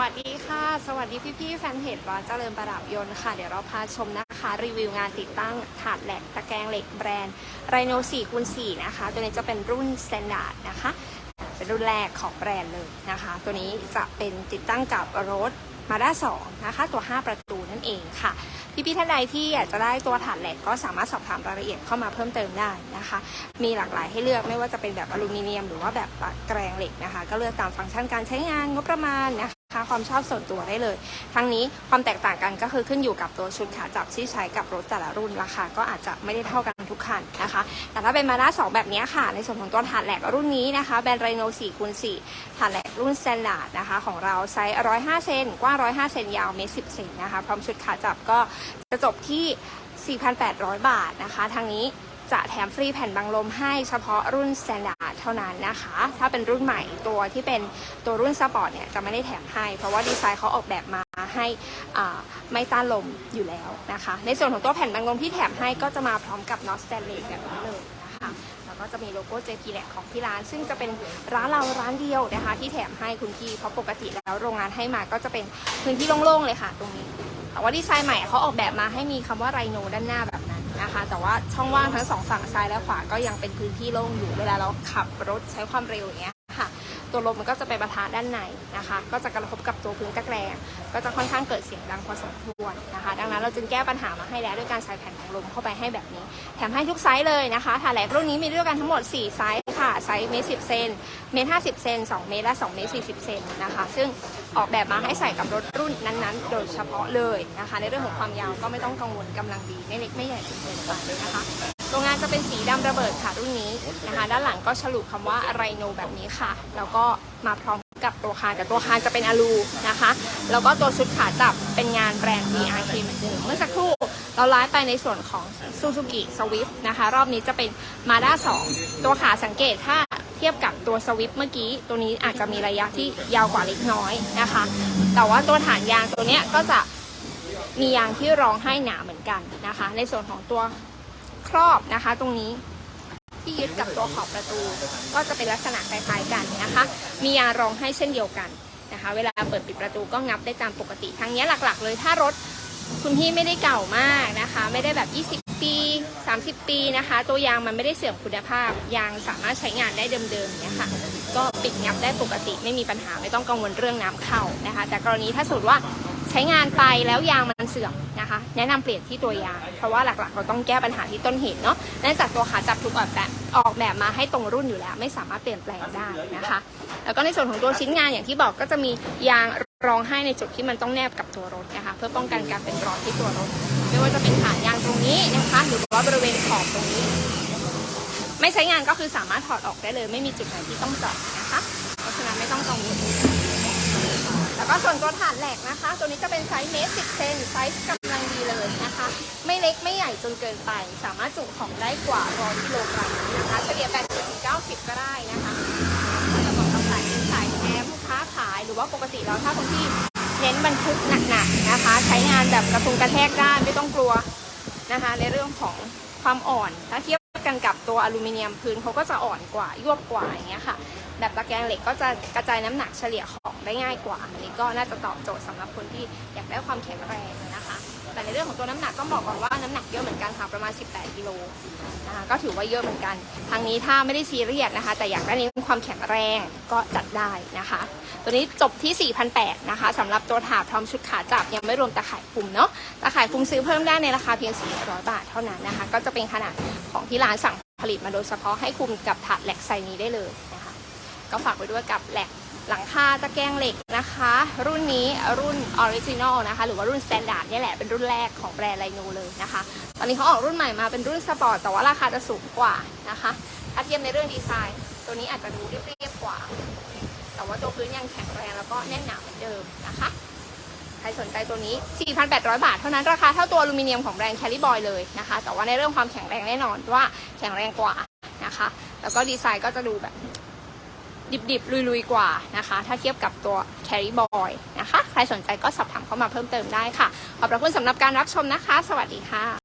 วัสดีค่ะ สวัสดีพี่ๆแฟนเพจร้านเจริญประดับยนต์ค่ะ เดี๋ยวเราพาชมนะคะ รีวิวงานติดตั้งถาดแหลกตะแกรงเหล็กแบรนด์ไรโน4คูณ4นะคะ ตัวนี้จะเป็นรุ่น Standard นะคะ เป็นรุ่นแรกของแบรนด์เลยนะคะ ตัวนี้จะเป็นติดตั้งกับรถมาด้า2นะคะ ตัว 5 ประตูนั่นเองค่ะพี่ๆท่านใดที่อยากจะได้ตัวถาดแหลกก็สามารถสอบถามรายละเอียดเข้ามาเพิ่มเติมได้นะคะ มีหลากหลายให้เลือกไม่ว่าจะเป็นแบบอลูมิเนียม หรือว่าแบบตะแกรงเหล็กนะคะ ก็เลือกตามฟังก์ชันการใช้งานงบประมาณนะคะ ความชอบส่วนตัวได้เลย ทั้งนี้ความแตกต่างกันก็คือขึ้นอยู่กับตัวชุดขาจับที่ใช้กับรถแต่ละรุ่นราคาก็อาจจะไม่ได้เท่ากันทุกคันนะคะ แต่ถ้าเป็นมาด้า2แบบนี้ค่ะ ในส่วนของตัวถาดแหลกรุ่นนี้นะคะแบรนด์ไรโน4คูณ4ถาดแหลกรุ่นสแตนดาร์ดนะคะ ของเราไซส์105 เซนกว้าง 105 เซนยาวเมตร10เซนนะคะ พร้อมชุดขาจับก็จะจบที่ 4,800 บาทนะคะทางนี้ จะแถมฟรีแผ่นบังลมให้เฉพาะรุ่นสแตนดาร์ดเท่านั้นนะคะ ถ้าเป็นรุ่นใหม่ตัวที่เป็นตัวรุ่นสปอร์ตเนี่ยจะไม่ได้แถมให้ เพราะว่าดีไซน์เขาออกแบบมาให้อ่าไม่ต้านลมอยู่แล้วนะคะ ในส่วนของตัวแผ่นบังลมที่แถมให้ก็จะมาพร้อมกับน็อตสแตนเลสแบบนี้เลยนะคะแล้วก็จะมีโลโก้ JP l a b ของที่ร้าน ซึ่งจะเป็นร้านเราร้านเดียวนะคะ ที่แถมให้คุณพี่เพราะปกติแล้วโรงงานให้มาก็จะเป็นพื้นที่โล่งๆเลยค่ะตรงนี้แต่ว่าดีไซน์ใหม่เขาออกแบบมาให้มีคำว่าไรโนด้านหน้าแบบ นะคะ แต่ว่าช่องว่างทั้งสองฝั่งซ้ายและขวาก็ยังเป็นพื้นที่โล่งอยู่เวลาเราขับรถใช้ความเร็วอย่างเงี้ยค่ะ ตัวลมมันก็จะไปประทะด้านในนะคะ ก็จะกระทบกับตัวพื้นตะแกรงก็จะค่อนข้างเกิดเสียงดังพอสมควรนะคะ ดังนั้นเราจึงแก้ปัญหามาให้แล้วด้วยการใส่แผ่นของลมเข้าไปให้แบบนี้ แถมให้ทุกไซส์เลยนะคะถาแหลกรุ่นนี้มีด้วยกันทั้งหมด 4 ไซส์ค่ะ ไซส์เมตรสิเซน เมตรห้เซน2เมตรและ2เมตร40เซนนะคะ ซึ่ง ออกแบบมาให้ใส่กับรถรุ่นนั้นๆ โดยเฉพาะเลยนะคะ ในเรื่องของความยาวก็ไม่ต้องกังวลกำลังดีไม่เล็กไม่ใหญ่จนเกินไปนะคะโรงงานจะเป็นสีดำระเบิดค่ะรุ่นนี้นะคะ ด้านหลังก็ฉลุคำว่าไรโนแบบนี้ค่ะ แล้วก็มาพร้อมกับตัวคานแต่ตัวคานจะเป็นอลูนะคะ แล้วก็ตัวชุดขาจับเป็นงานแบรนด์ BRK เหมือนเดิมเมื่อสักครู่เราไลฟ์ไปในส่วนของ Suzuki Swift นะคะ รอบนี้จะเป็น Mazda 2 ตัวขาสังเกตถ้า ทียบกับตัว Swift เมื่อกี้ ตัวนี้อาจจะมีระยะที่ยาวกว่าเล็กน้อยนะคะ แต่ว่าตัวฐานยางตัวเนี้ยก็จะมียางที่รองให้หนาเหมือนกันนะคะ ในส่วนของตัวครอบนะคะ ตรงนี้ที่ยึดกับตัวขอบประตู ก็จะเป็นลักษณะคล้ายๆกันนะคะ มียางรองให้เช่นเดียวกันนะคะ เวลาเปิดปิดประตูก็งับได้ตามปกติทั้งนี้หลักๆ เลยถ้ารถ คุณพี่ไม่ได้เก่ามากนะคะ ไม่ได้แบบ 20 ปี 30 ปีนะคะ ตัวยางมันไม่ได้เสื่อมคุณภาพ ยางสามารถใช้งานได้เดิมๆเนี่ยค่ะ ก็ปิดงับได้ปกติไม่มีปัญหาไม่ต้องกังวลเรื่องน้ำเข้านะคะ แต่กรณีถ้าสมมติว่าใช้งานไปแล้วยางมันเสื่อมนะคะ แนะนำเปลี่ยนที่ตัวยาง เพราะว่าหลักๆ เราต้องแก้ปัญหาที่ต้นเหตุเนาะเนื่องจากตัวขาจับทุกออกแบบออกแบบมาให้ตรงรุ่นอยู่แล้ว ไม่สามารถเปลี่ยนแปลงได้นะคะ แล้วก็ในส่วนของตัวชิ้นงานอย่างที่บอกก็จะมียาง รองให้ในจุดที่มันต้องแนบกับตัวรถนะคะเพื่อป้องกันการเป็นรอยที่ตัวรถ ไม่ว่าจะเป็นฐานยางตรงนี้นะคะหรือว่าบริเวณขอบตรงนี้ ไม่ใช้งานก็คือสามารถถอดออกได้เลย ไม่มีจุดไหนที่ต้องเจาะนะคะ เพราะฉะนั้นไม่ต้องกังวลแล้วก็ส่วนตัวฐานแหลกนะคะ ตัวนี้จะเป็นไซส์เมตรสิบเซนไซส์กำลังดีเลยนะคะ ไม่เล็กไม่ใหญ่จนเกินไป สามารถจุของได้กว่าร้อยกิโลกรัมนะคะเฉลี่ย80ถึง90 ก็ได้นะคะ รือว่าปกติแล้วถ้าคนที่เน้นบรรทุกหนักๆนะคะ ใช้งานแบบกระทุงกระแทกได้ไม่ต้องกลัวนะคะ ในเรื่องของความอ่อนถ้าเทียบ กันกับตัวอลูมิเนียมพื้นเขาก็จะอ่อนกว่ายวบกว่าอย่างเงี้ยค่ะ แบบตะแกรงเหล็กก็จะกระจายน้ำหนักเฉลี่ยของได้ง่ายกว่าอันนี้ก็น่าจะตอบโจทย์สำหรับคนที่อยากได้ความแข็งแรงนะคะ แต่ในเรื่องของตัวน้ำหนักต้องบอกก่อนว่าน้ำหนักเยอะเหมือนกันค่ะประมาณ 18กิโลนะคะก็ถือว่าเยอะเหมือนกันทางนี้ถ้าไม่ได้ซีเรียสนะคะ แต่อยากได้เน้ความแข็งแรงก็จัดได้นะคะ ตัวนี้จบที่4,800นะคะสำหรับตัวถาพร้อมชุดขาจับยังไม่รวมตะข่ายคุมเนาะตะข่ายคุมซื้อเพิ่มได้ในราคาเพียง400บาทเท่านั้นนะคะ ก็จะเป็นขนาด ของที่ร้านสั่งผลิตมาโดยเฉพาะให้คุมกับถาดแหลกไซนี้ได้เลยนะคะก็ฝากไว้ด้วยกับแหลกหลังคาตะแกรงเหล็กนะคะ รุ่นนี้รุ่นออริจินอลนะคะ หรือว่ารุ่นสแตนดาร์ดนี่แหละเป็นรุ่นแรกของแบรนด์ไลโนเลยนะคะ ตอนนี้เขาออกรุ่นใหม่มาเป็นรุ่นสปอร์ตแต่ว่าราคาจะสูงกว่านะคะถ้าเทียบในเรื่องดีไซน์ ตัวนี้อาจจะดูเรียบๆกว่า แต่ว่าตัวพื้นยังแข็งแรงแล้วก็แน่นหนาเหมือนเดิมนะคะ ใครสนใจตัวนี้ 4,800 บาท เท่านั้นราคาเท่าตัวอลูมิเนียมของแบรนด์แคลิบอยเลยนะคะ แต่ว่าในเรื่องความแข็งแรงแน่นอนว่าแข็งแรงกว่านะคะ แล้วก็ดีไซน์ก็จะดูแบบดิบๆ ลุยๆ กว่านะคะ ถ้าเทียบกับตัวแคลิบอยนะคะ ใครสนใจก็สอบถามเข้ามาเพิ่มเติมได้ค่ะ ขอบพระคุณสำหรับการรับชมนะคะ สวัสดีค่ะ